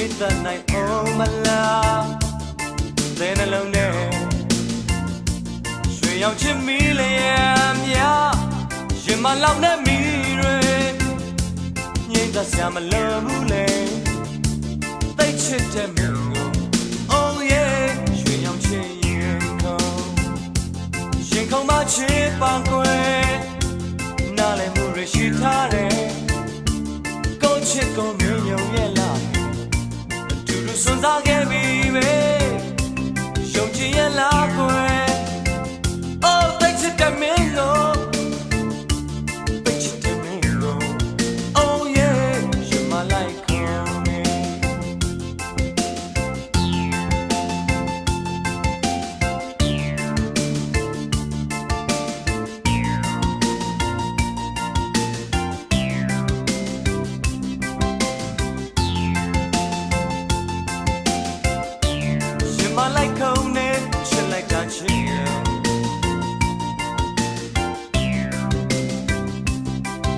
ပေးသနိုင်အောင်မလားသင်နှလုံးထဲရွှေရောင်ချစ်မိလျံမြရင်မလောက်နဲ့မိတွေငြိမ့်သက်ဆရာမလွန်ဘူးလေ စွန့်စားခဲ့ပြီပဲယုံကြည်ရလားကွယ် လိုက်ခုံနဲ့ရှင်းလိုက်တာချင်း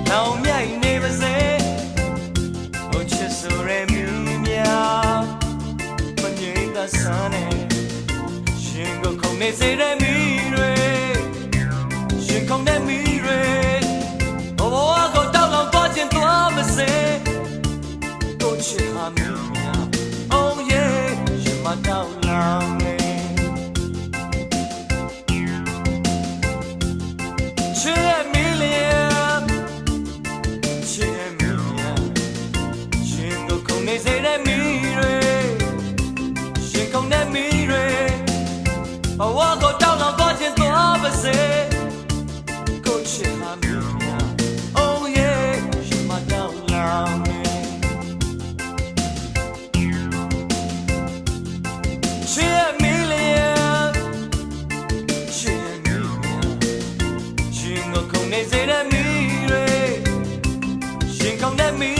လောင်မြိုက်နေပါစေဟိုချစ်ဆိုရဲမြူးများမငြိမ်သာဆန်းနေရှင်ကိုခုံနေစေတဲ့ နေစေတဲ့မိတွေရင်ကောင်းတဲ့မိ